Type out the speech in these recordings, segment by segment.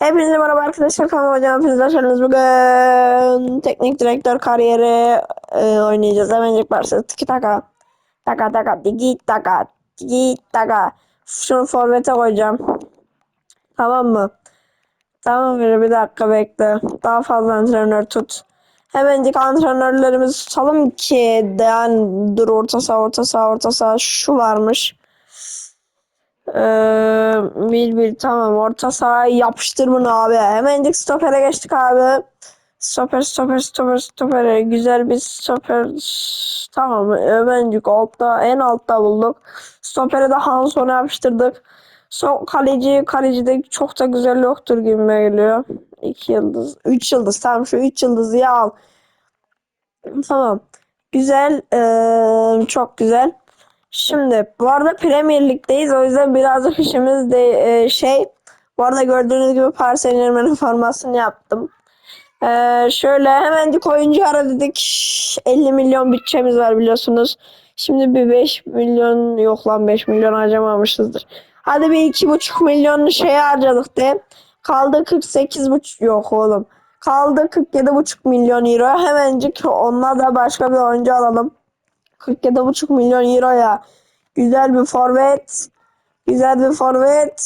Hepinize merhaba arkadaşlar kanalıma hocam hepiniz hoş geldiniz. Bugün teknik direktör kariyeri e, oynayacağız. Hemencik başladı. Tiki taka. Taka taka tiki taka. Tiki taka. Şunu forvete koyacağım. Tamam mı? Tamam bir, bir dakika bekle. Daha fazla antrenör tut. Hemencik antrenörlerimizi tutalım ki yani dur orta saha orta saha orta saha şu varmış. Ee, bir bir tamam orta sahaya yapıştır bunu abi. Hemencik stopere geçtik abi. Stoper stoper stoper stoper güzel bir stoper tamam hemencik altta en altta bulduk. Stopere de Hanson'u yapıştırdık. Son kaleci kaleci de çok da güzel yoktur gibime geliyor. 2 yıldız 3 yıldız tamam şu 3 yıldızı al. Tamam. Güzel ee, çok güzel. Şimdi bu arada Premier Lig'deyiz o yüzden birazcık işimiz de e, şey bu arada gördüğünüz gibi Paris Saint-Germain'in formasını yaptım. Ee, şöyle hemencik oyuncu ara dedik 50 milyon bütçemiz var biliyorsunuz. Şimdi bir 5 milyon yok lan 5 milyon harcamamışızdır. Hadi bir 2,5 milyon şey harcadık de. Kaldı 48,5 yok oğlum. Kaldı 47,5 milyon euro. Hemencik onunla da başka bir oyuncu alalım. 47,5 milyon euroya güzel bir forvet. Güzel bir forvet.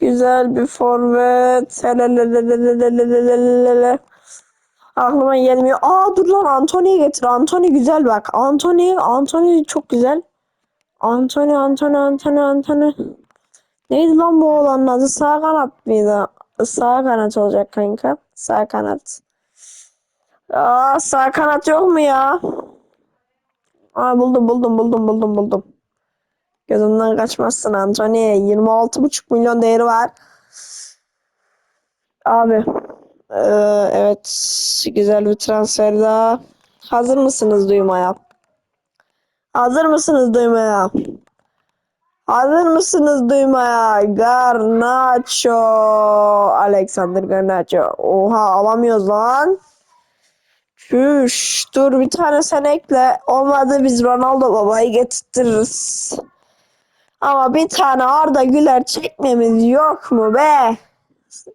Güzel bir forvet. Helelelelelelelelelele. Aklıma gelmiyor. Aa dur lan Anthony'yi getir. Anthony güzel bak. Anthony, Anthony çok güzel. Anthony, Anthony, Anthony, Anthony. Neydi lan bu oğlanın adı? Sağ kanat mıydı? Sağ kanat olacak kanka. Sağ kanat. Aa sağ kanat yok mu ya? Aa buldum buldum buldum buldum buldum. Gözümden kaçmazsın Anthony. 26,5 milyon değeri var. Abi. eee, evet. Güzel bir transfer daha. Hazır mısınız duymaya? Hazır mısınız duymaya? Hazır mısınız duymaya? Garnacho. Alexander Garnacho. Oha alamıyoruz lan. Şuş, dur bir tane sen ekle. Olmadı biz Ronaldo babayı getirtiriz. Ama bir tane Arda Güler çekmemiz yok mu be?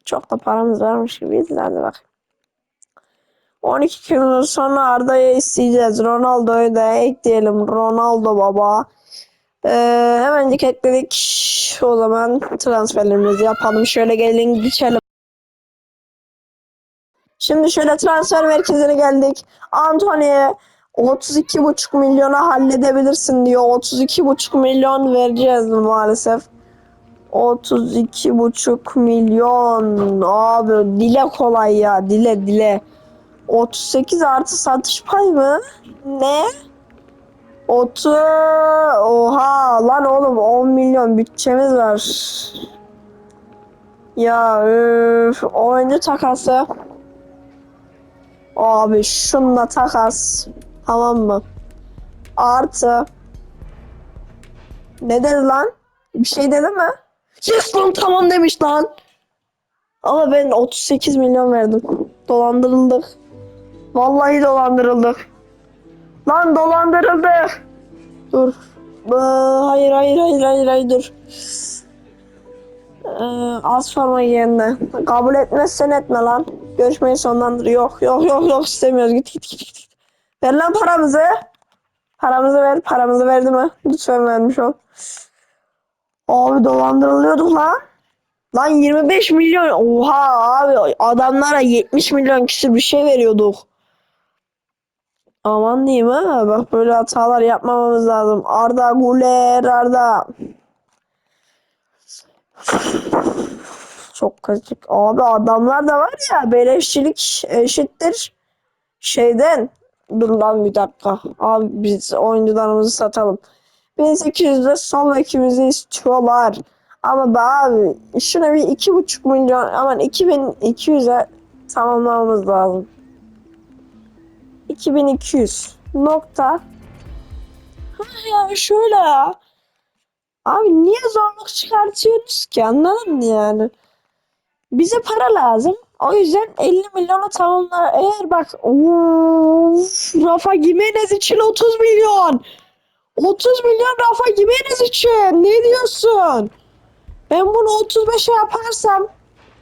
Çok da paramız varmış gibiyiz. Hadi bak. 12 gün sonra Arda'yı isteyeceğiz. Ronaldo'yu da ekleyelim. Ronaldo baba. Ee, hemencik ekledik. O zaman transferlerimizi yapalım. Şöyle gelin geçelim. Şimdi şöyle transfer merkezine geldik. Anthony'ye 32,5 milyona halledebilirsin diyor. 32,5 milyon vereceğiz maalesef. 32,5 milyon. Abi dile kolay ya. Dile dile. 38 artı satış pay mı? Ne? 30 Oha lan oğlum 10 milyon bütçemiz var. Ya üf, oyuncu takası. Abi şunla takas. Tamam mı? Artı. Ne dedi lan? Bir şey dedi mi? Yes lan tamam demiş lan. Ama ben 38 milyon verdim. Dolandırıldık. Vallahi dolandırıldık. Lan dolandırıldık. Dur. Aa, hayır hayır hayır hayır hayır dur. Ee, az forma giyenle. Kabul etmezsen etme lan. Görüşmeyi sonlandır. Yok yok yok yok istemiyoruz. Git git git git. Ver lan paramızı. Paramızı ver. Paramızı verdi mi? Lütfen vermiş ol. Abi dolandırılıyorduk lan. Lan 25 milyon. Oha abi adamlara 70 milyon küsür bir şey veriyorduk. Aman diyeyim ha. Bak böyle hatalar yapmamamız lazım. Arda Güler Arda. Çok kaçık. Abi adamlar da var ya beleşçilik eşittir şeyden. Dur lan bir dakika. Abi biz oyuncularımızı satalım. 1800'de sol bekimizi istiyorlar. Ama be abi şuna bir iki buçuk milyon aman 2200'e tamamlamamız lazım. 2200 nokta. Ha ya şöyle ya. Abi niye zorluk çıkartıyorsunuz ki anladın mı yani? Bize para lazım. O yüzden 50 milyonu tamamlar. Eğer bak of, Rafa Gimenez için 30 milyon. 30 milyon Rafa Gimenez için. Ne diyorsun? Ben bunu 35'e yaparsam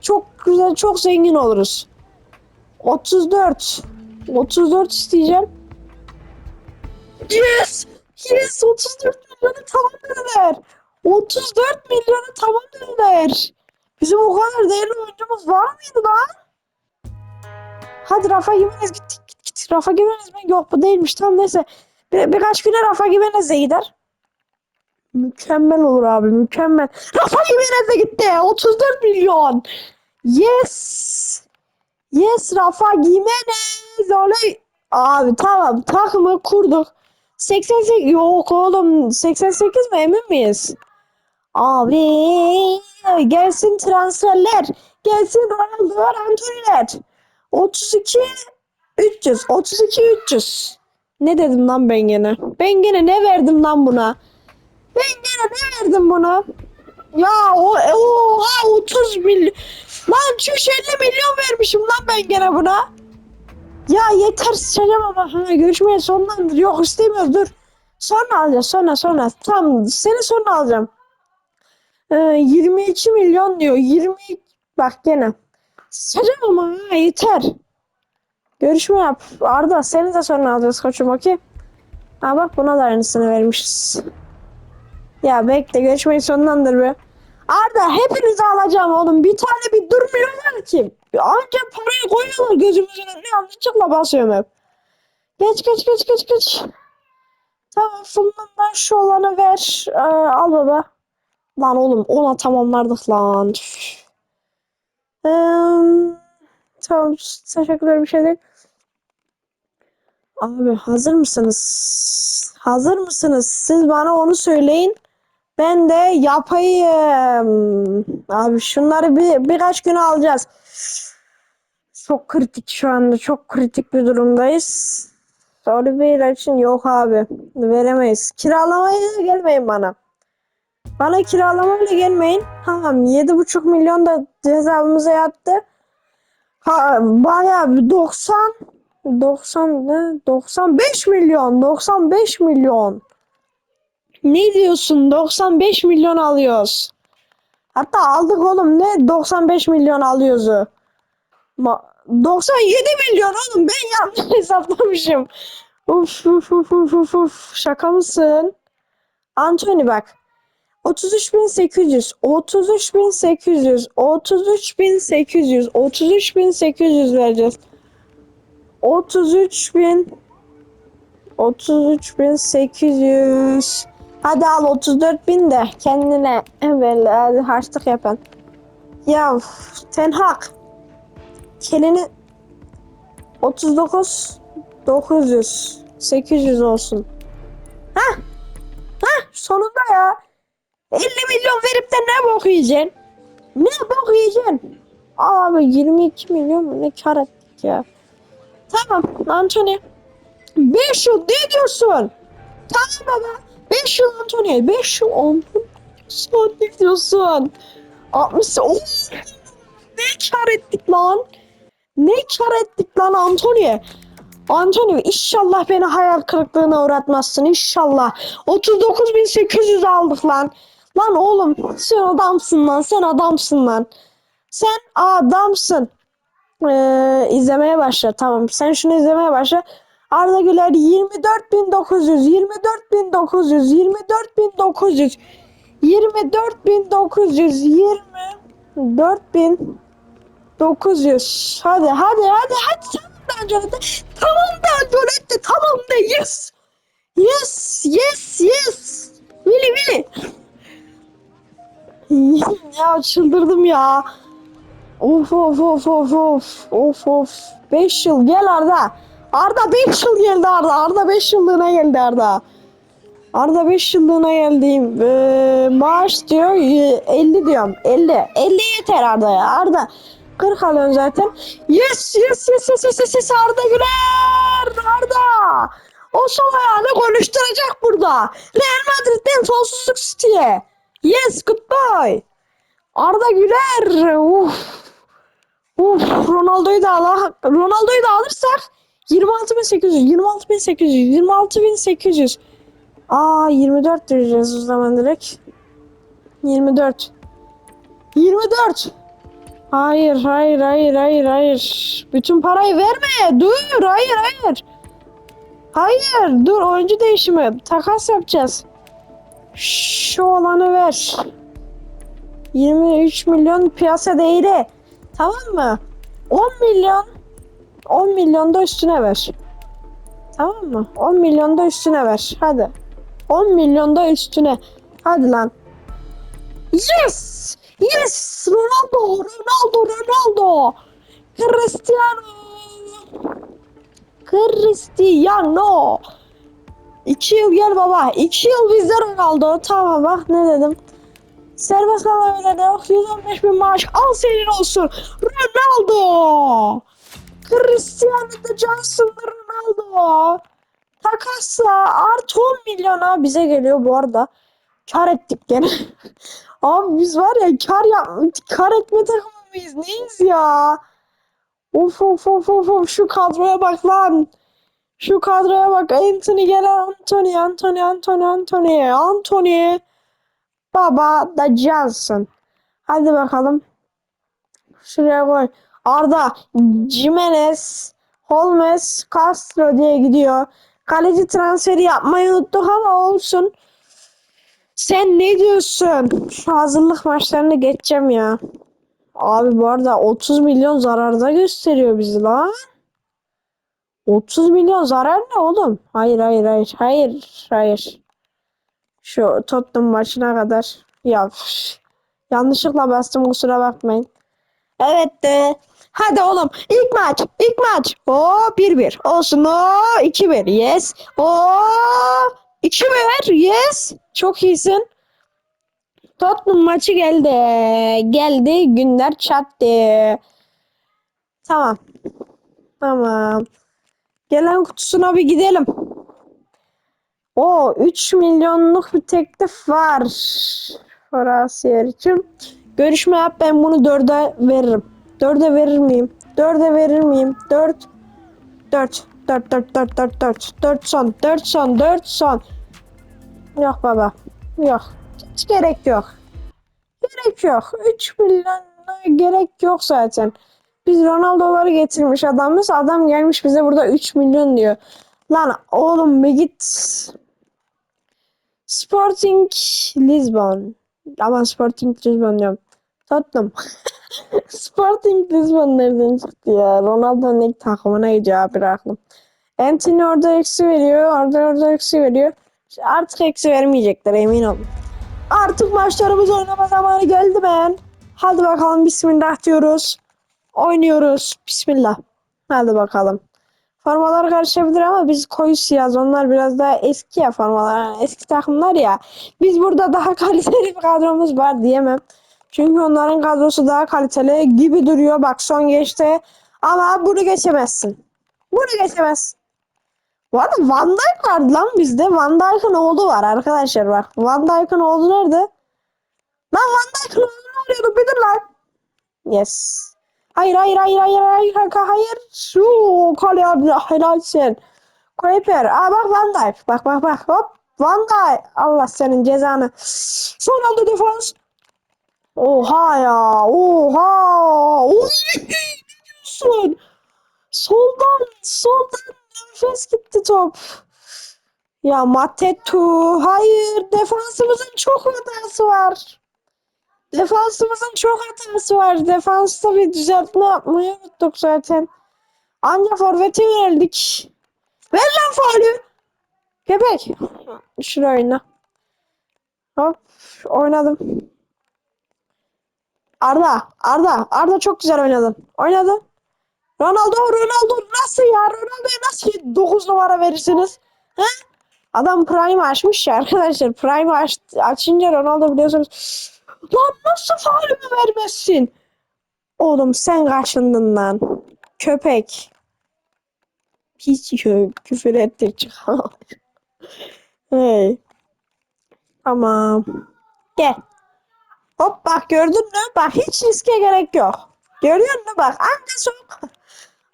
çok güzel, çok zengin oluruz. 34. 34 isteyeceğim. Yes! Yes! 34 milyonu tamamladılar. 34 milyonu tamamladılar. Bizim o kadar değerli oyuncumuz var mıydı lan? Hadi Rafa Gimenez git git git. Rafa Gimenez mi? Yok bu değilmiş. Tamam neyse. Bir, birkaç güne Rafa Gimenez de gider. Mükemmel olur abi mükemmel. Rafa Gimenez de gitti. 34 milyon. Yes. Yes Rafa Gimenez. Oley. Abi tamam takımı kurduk. 88 yok oğlum 88 mi emin miyiz? Abi gelsin transferler. Gelsin Ronaldo Antony'ler. 32 300 32 300. Ne dedim lan ben gene? Ben gene ne verdim lan buna? Ben gene ne verdim buna? Ya o oha 30 milyon. Lan şu 50 milyon vermişim lan ben gene buna. Ya yeter sıçacağım ama ha, görüşmeye sonlandır. Yok istemiyoruz dur. Sonra alacağız sonra sonra. Tamam seni sonra alacağım. Ee, 22 milyon diyor. 20 bak gene. Sıçacağım ama yeter. Görüşme yap. Arda seni de sonra alacağız koçum okey. Ha bak buna da aynısını vermişiz. Ya bekle görüşmeyi sonlandır be. Arda hepinizi alacağım oğlum. Bir tane bir durmuyorlar ki. Anca parayı koyuyorlar gözümüzün önüne yanlışlıkla basıyorum hep. Geç geç geç geç geç. Tamam bundan şu olanı ver. Ee, al baba. Lan oğlum ona tamamlardık lan. Ee, tamam teşekkürler bir şey değil. Abi hazır mısınız? Hazır mısınız? Siz bana onu söyleyin. Ben de yapayım. Abi şunları bir birkaç gün alacağız. Çok kritik şu anda. Çok kritik bir durumdayız. Oliveira için yok abi. Veremeyiz. Kiralamaya gelmeyin bana. Bana kiralamayla gelmeyin. Tamam 7,5 milyon da hesabımıza yattı. Ha, bayağı bir 90 90 ne? 95 milyon 95 milyon. Ne diyorsun? 95 milyon alıyoruz. Hatta aldık oğlum ne 95 milyon alıyoruz. Ma 97 milyon oğlum ben yanlış hesaplamışım. Uf uf uf uf uf uf şaka mısın? Anthony bak. 33.800, 33.800, 33.800, 33.800 vereceğiz. 33.000 33.800 Hadi al 34.000 de kendine evvel harçlık yapan. Ya Ten Hag kelini 39 900 800 olsun. Ha? Ha sonunda ya. 50 milyon verip de ne bok yiyeceksin? Ne bok yiyeceksin? Abi 22 milyon mu ne kar ettik ya. Tamam Anthony. 5 yıl ne diyorsun? Tamam baba. 5 yıl Anthony. 5 yıl Anthony. Sen ne diyorsun? 60 oh, ne kar ettik lan? Ne kar ettik lan Anthony? Antonio inşallah beni hayal kırıklığına uğratmazsın inşallah. 39.800 aldık lan. Lan oğlum sen adamsın lan sen adamsın lan. Sen adamsın. Ee, izlemeye başla tamam. Sen şunu izlemeye başla. Arda Güler 24.900 24.900 24.900 24.900 24.900 Hadi hadi hadi hadi. Tamam da tamam da Angeletta tamam da yes. Yes yes yes. Willy Willy ya çıldırdım ya. Of of of of of of of. 5 yıl gel Arda. Arda 5 yıl geldi Arda. Arda 5 yıllığına geldi Arda. Arda 5 yıllığına geldiğim ee, maaş diyor e, 50 diyorum 50 50 yeter Arda ya. Arda 40 alıyorsun zaten. Yes yes yes yes yes, yes, yes Arda Güler Arda. O sol ayağını konuşturacak burada. Real Madrid'den sonsuzluk City'ye yes goodbye Arda Güler uf Uf Ronaldo'yu da al Ronaldo'yu da alırsak 26.800 26.800 26.800 Aa 24 vereceğiz o zaman direkt. 24. 24. Hayır, hayır, hayır, hayır, hayır. Bütün parayı verme. Dur, hayır, hayır. Hayır, dur oyuncu değişimi. Takas yapacağız. Şu olanı ver. 23 milyon piyasa değeri. Tamam mı? 10 milyon 10 milyon da üstüne ver. Tamam mı? 10 milyon da üstüne ver. Hadi. 10 milyon da üstüne. Hadi lan. Yes! Yes! Ronaldo! Ronaldo! Ronaldo! Cristiano! Cristiano! İki yıl gel baba. İki yıl bizde Ronaldo. Tamam bak ne dedim. Serbest kalma de yok. 115 bin maaş. Al senin olsun. Ronaldo! Cristiano da Johnson Ronaldo. Takasla artı 10 milyona bize geliyor bu arada. Kar ettik gene. Abi biz var ya kar yap kar etme takımı mıyız? Neyiz ya? Of of of of of şu kadroya bak lan. Şu kadroya bak. Anthony gel Anthony Anthony Anthony Anthony Anthony. Baba da Johnson. Hadi bakalım. Şuraya koy. Arda, Jimenez, Holmes, Castro diye gidiyor. Kaleci transferi yapmayı unuttuk ama olsun. Sen ne diyorsun? Şu hazırlık maçlarını geçeceğim ya. Abi bu arada 30 milyon zararda gösteriyor bizi lan. 30 milyon zarar ne oğlum? Hayır hayır hayır hayır hayır. Şu Tottenham maçına kadar. Ya yanlışlıkla bastım kusura bakmayın. Evet de. Hadi oğlum ilk maç ilk maç. O 1-1 olsun o 2-1 yes. O 2-1 yes. Çok iyisin. Tottenham maçı geldi. Geldi günler çattı. Tamam. Tamam. Gelen kutusuna bir gidelim. O 3 milyonluk bir teklif var. Farasiyer için. Görüşme yap ben bunu 4'e veririm. 4'e verir miyim? 4'e verir miyim? 4 4 4 4 4 4 4 4 son 4 son 4 son. Yok baba. Yok. Hiç gerek yok. Gerek yok. 3 milyona gerek yok zaten. Biz Ronaldo'ları getirmiş adamız. Adam gelmiş bize burada 3 milyon diyor. Lan oğlum bir git. Sporting Lisbon. Aman Sporting Lisbon diyorum. Tottenham. Sporting Lisbon nereden çıktı ya? Ronaldo'nun ilk takımına gidiyor abi aklım. Anthony orada eksi veriyor. Orada orada eksi veriyor. Artık eksi vermeyecekler emin olun. Artık maçlarımız oynama zamanı geldi ben. Hadi bakalım bismillah diyoruz. Oynuyoruz. Bismillah. Hadi bakalım. Formalar karışabilir ama biz koyu siyahız. Onlar biraz daha eski ya formalar. Eski takımlar ya. Biz burada daha kaliteli bir kadromuz var diyemem. Çünkü onların kadrosu daha kaliteli gibi duruyor. Bak son geçti. Ama bunu geçemezsin. Bunu geçemezsin. Bu arada Van Dijk vardı lan bizde. Van Dijk'ın oğlu var arkadaşlar bak. Van Dijk'ın oğlu nerede? Lan Van Dijk'ın oğlunu arıyordum bir dur lan. Yes. Hayır hayır hayır hayır hayır kanka hayır. Şu kale abi helalsin. Kuiper. Aa bak Van Dijk. Bak bak bak hop. Van Dijk. Allah senin cezanı. Son anda defans. Oha ya. Oha. Oy. Diyorsun? Soldan soldan nefes gitti top. Ya Matetu. Hayır. Defansımızın çok hatası var. Defansımızın çok hatası var. Defansta bir düzeltme yapmayı unuttuk zaten. Anca forvete yöneldik. Ver lan faulü. Köpek. Şuraya oyna. Hop. Oynadım. Arda. Arda. Arda çok güzel oynadın. Oynadın. Ronaldo. Ronaldo nasıl ya? Ronaldo'ya nasıl 9 numara verirsiniz? He? Adam Prime açmış ya arkadaşlar. Prime aç, açınca Ronaldo biliyorsunuz. Lan nasıl faulümü vermezsin? Oğlum sen kaşındın lan. Köpek. Hiç küfür etti çıkamam. hey. Tamam. Gel. Hop bak gördün mü? Bak hiç riske gerek yok. Görüyor musun? Bak anca sok.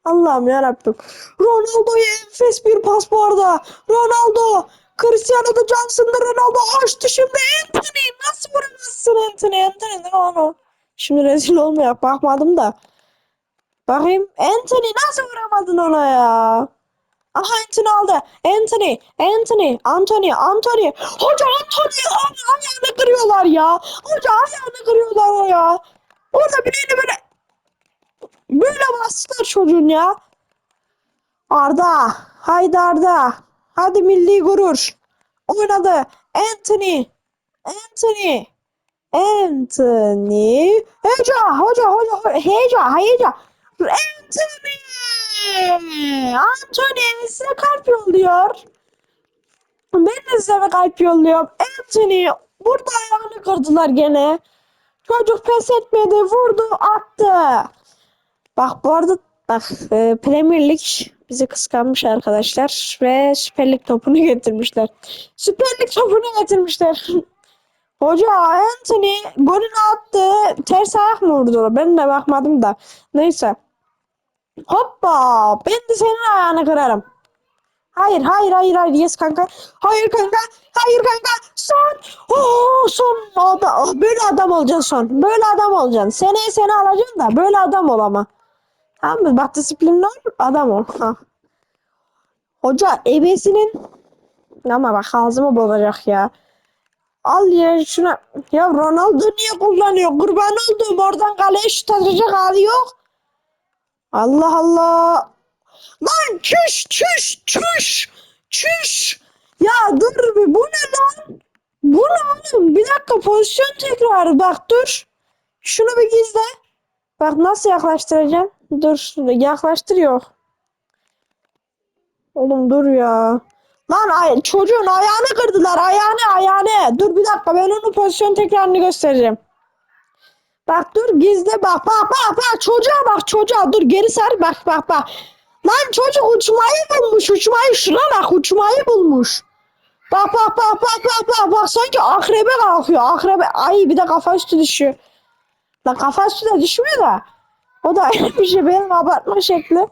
Allah'ım yarabbim. Ronaldo'ya enfes bir pas bu arada. Ronaldo. Cristiano da Johnson'da Ronaldo açtı şimdi Anthony. Nasıl vuramazsın Anthony? Anthony ne lan o? Şimdi rezil olmaya bakmadım da. Bakayım. Anthony nasıl vuramadın ona ya? Aha Anthony aldı. Anthony, Anthony, Anthony, Anthony. Hoca Anthony ayağını kırıyorlar ya. Hoca ayağını kırıyorlar o ya. Orada bileğini böyle böyle bastılar çocuğun ya. Arda, haydi Arda. Hadi milli gurur. Oynadı. Anthony, Anthony, Anthony. Hoca, hoca, hoca, heyeca, heyeca. Anthony! Anthony size kalp yolluyor. Ben de size kalp yolluyorum. Anthony burada ayağını kırdılar gene. Çocuk pes etmedi, vurdu, attı. Bak bu arada bak e, Premier Lig bizi kıskanmış arkadaşlar ve Süper Lig topunu getirmişler. Süper Lig topunu getirmişler. Hoca Anthony golünü attı. Ters ayak mı vurdu? Ben de bakmadım da. Neyse. Hoppa! Ben de senin ayağını kırarım. Hayır, hayır, hayır, hayır. Yes kanka. Hayır kanka. Hayır kanka. Son. Oo, son. Ada böyle adam olacaksın son. Böyle adam olacaksın. Seneye seni alacaksın da böyle adam ol ama. Mı? Bak disiplinli ol. Adam ol. Ha. Hoca ebesinin ama bak ağzımı bozacak ya. Al ya şuna. Ya Ronaldo niye kullanıyor? Kurban olduğum oradan kaleye şut atacak hali yok. Allah Allah. Lan çüş çüş çüş çüş. Ya dur bir bu ne lan? Bu ne oğlum? Bir dakika pozisyon tekrarı bak dur. Şunu bir gizle. Bak nasıl yaklaştıracağım? Dur şunu yaklaştır yok. Oğlum dur ya. Lan ay çocuğun ayağını kırdılar ayağını ayağını. Dur bir dakika ben onun pozisyon tekrarını göstereceğim. Bak dur gizle bak bak bak bak çocuğa bak çocuğa dur geri sar bak bak bak. Lan çocuk uçmayı bulmuş uçmayı şuna bak uçmayı bulmuş. Bak bak bak bak bak bak bak sanki akrebe kalkıyor akrebe. Ay bir de kafa üstü düşüyor. Lan kafa üstü de düşmüyor da. O da ayrı bir şey benim abartma şekli.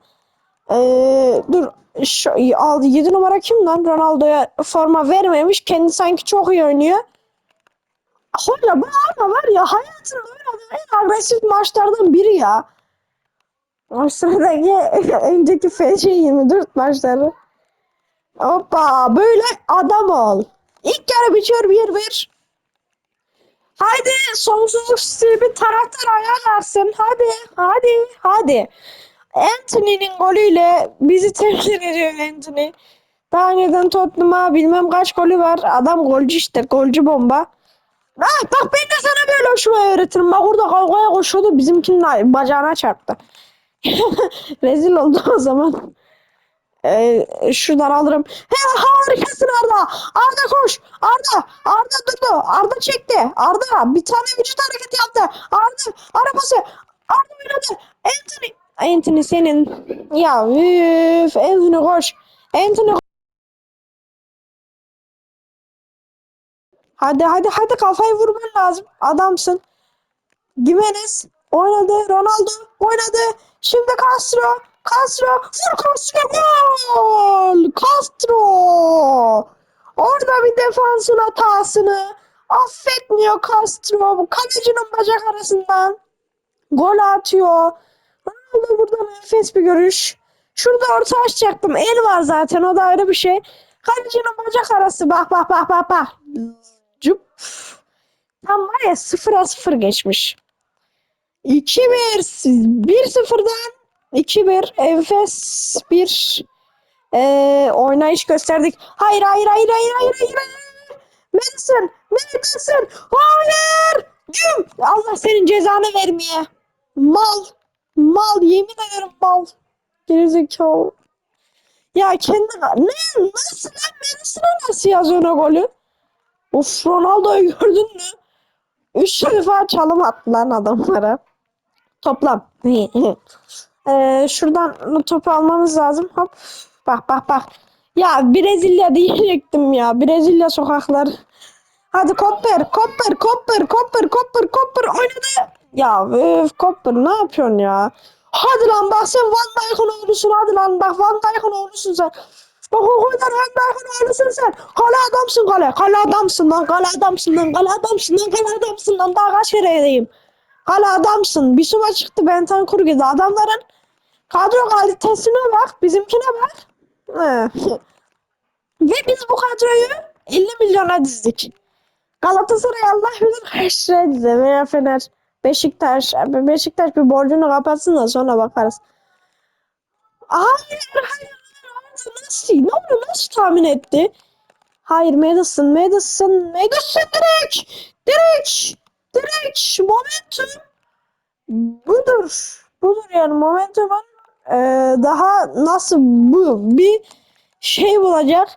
Ee, dur şu, aldı 7 numara kim lan Ronaldo'ya forma vermemiş kendi sanki çok iyi oynuyor. Hoca bu ama var ya hayatımda oynadığım en agresif maçlardan biri ya. O sıradaki önceki FC 24 maçları. Hoppa böyle adam ol. İlk yarı bitiyor 1-1. Haydi sonsuzluk bir taraftar ayağa. Hadi hadi hadi. Anthony'nin golüyle bizi temsil ediyor Anthony. Daha önceden Tottenham'a bilmem kaç golü var. Adam golcü işte golcü bomba. Ha, bak ben de sana böyle uçmayı öğretirim. Bak orada kavgaya koşuyordu bizimkinin bacağına çarptı. Rezil oldu o zaman. Ee, şuradan alırım. He harikasın Arda. Arda koş. Arda. Arda durdu. Arda çekti. Arda bir tane vücut hareketi yaptı. Arda arabası. Arda oynadı. Anthony. Anthony senin. Ya üf. Anthony koş. Anthony Hadi hadi hadi kafayı vurman lazım. Adamsın. Gimenez oynadı. Ronaldo oynadı. Şimdi Castro. Castro. Vur. Gol. Castro. Orada bir defansın hatasını affetmiyor Castro. Kalecinin bacak arasından gol atıyor. Ronaldo buradan enfes bir görüş. Şurada orta açacaktım. El var zaten o da ayrı bir şey. Kalecinin bacak arası bak bak bak bak bak. Cüp. Tam var ya sıfıra sıfır geçmiş. 2-1 1-0'dan 2-1 enfes bir eee oynayış gösterdik. Hayır hayır hayır hayır hayır hayır. hayır. Madison, Madison, hayır. Cüm. Allah senin cezanı vermeye. Mal. Mal yemin ederim mal. Gerizekalı. Ya kendi ne nasıl lan Madison'a nasıl yazıyor o golü? Of Ronaldo'yu gördün mü? Üç defa çalım attı lan adamlara. Toplam. ee, şuradan topu almamız lazım. Hop. Bak bak bak. Ya Brezilya diyecektim ya. Brezilya sokakları. Hadi Kopper, Kopper, Kopper, Kopper, Kopper, Kopper oynadı. Ya öf Kopper ne yapıyorsun ya? Hadi lan bak sen Van Dijk'ın oğlusun hadi lan bak Van Dijk'ın oğlusun sen. Bak o kadar Van Dijk'ın oğlusun sen. Kale adamsın kale. Kale adamsın lan kale adamsın lan kale adamsın lan kale adamsın lan daha kaç kere edeyim. Hala adamsın. Bir suma çıktı Bentancur gibi. Adamların kadro kalitesine bak. Bizimkine bak. Ve biz bu kadroyu 50 milyona dizdik. Galatasaray Allah bilir kaç liraya dizdi. Veya Fener. Beşiktaş. Beşiktaş bir borcunu kapatsın da sonra bakarız. Hayır, hayır. Nasıl? Ne oldu? Nasıl tahmin etti? Hayır, Madison, Madison, Madison direkt, direkt, direkt, momentum. Budur, budur yani momentumun e, daha nasıl bu bir şey bulacak.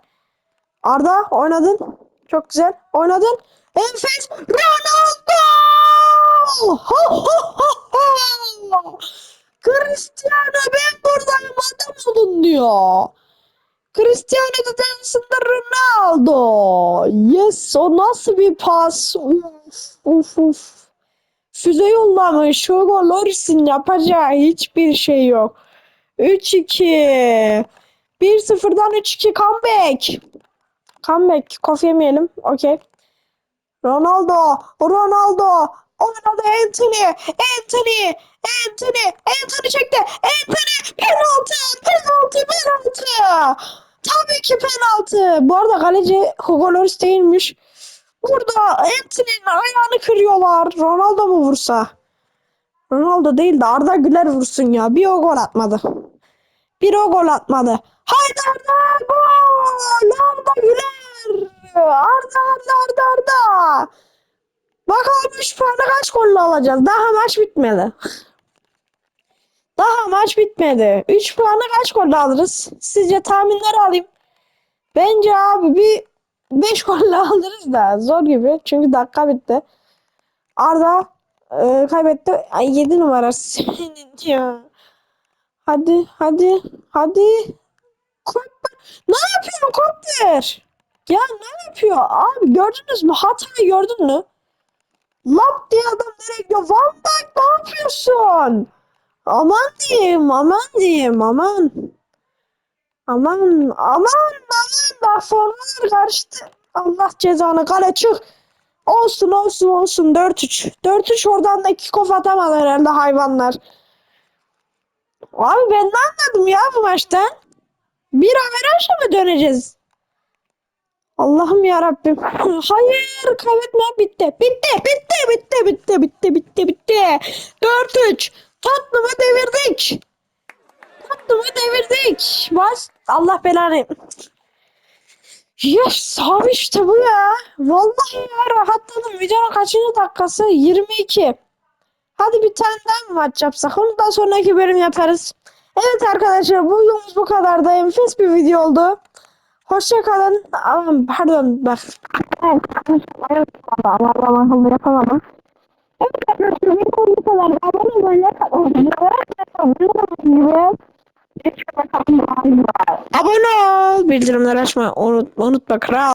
Arda oynadın, çok güzel oynadın. Enfes Ronaldo! Ho, ho, ho, ho! Cristiano ben buradayım adam olun diyor. Cristiano Ronaldo Ronaldo. Yes o nasıl bir pas. Uf uf uf. Füze yollamış. Hugo Lloris'in yapacağı hiçbir şey yok. 3-2. 1-0'dan 3-2 comeback. Comeback. Kofi yemeyelim. Okey. Ronaldo. Ronaldo. Oynadı Anthony. Anthony. Anthony. Anthony çekti. Anthony. Penaltı. Penaltı. Penaltı. Tabii ki penaltı. Bu arada kaleci Hugo Lloris değilmiş. Burada Anthony'nin ayağını kırıyorlar. Ronaldo mu vursa? Ronaldo değil de Arda Güler vursun ya. Bir o gol atmadı. Bir o gol atmadı. Haydi Arda gol! Arda Güler! Arda Arda Arda Arda! Bakalım 3 puanı kaç golle alacağız? Daha maç bitmedi. Daha maç bitmedi. 3 puanı kaç golle alırız? Sizce tahminleri alayım. Bence abi bir 5 golle alırız da zor gibi. Çünkü dakika bitti. Arda e, kaybetti. Ay 7 numara senin ya. Hadi hadi hadi. Kopter. Ne yapıyorsun Kopter? Ya ne yapıyor? Abi gördünüz mü? Hatayı gördün mü? Lap diye adam nereye gidiyor? Van Dijk ne yapıyorsun? Aman diyeyim, aman diyeyim, aman. Aman, aman, aman. Bak formalar karıştı. Allah cezanı kale çık. Olsun, olsun, olsun. 4-3. 4-3 oradan da iki kof atamadı herhalde hayvanlar. Abi ben ne anladım ya bu maçtan? Bir averajla mı döneceğiz? Allah'ım ya Rabbim. Hayır, kaybetme bitti. Bitti, bitti, bitti, bitti, bitti, bitti, bitti. 4-3. Tottenham'ı devirdik. Tottenham'ı devirdik. Bas. Allah belanı. Yes, abi işte bu ya. Vallahi ya rahatladım. Videonun kaçıncı dakikası? 22. Hadi bir tane daha mı maç yapsak? Onu da sonraki bölüm yaparız. Evet arkadaşlar bu videomuz bu kadar da enfes bir video oldu. Hoşça kalın. Aman pardon bak. Allah Allah yapamadım. Evet arkadaşlar bu kadar. Abone olmayı, Abone ol. Bildirimleri açmayı unut, unutma kral.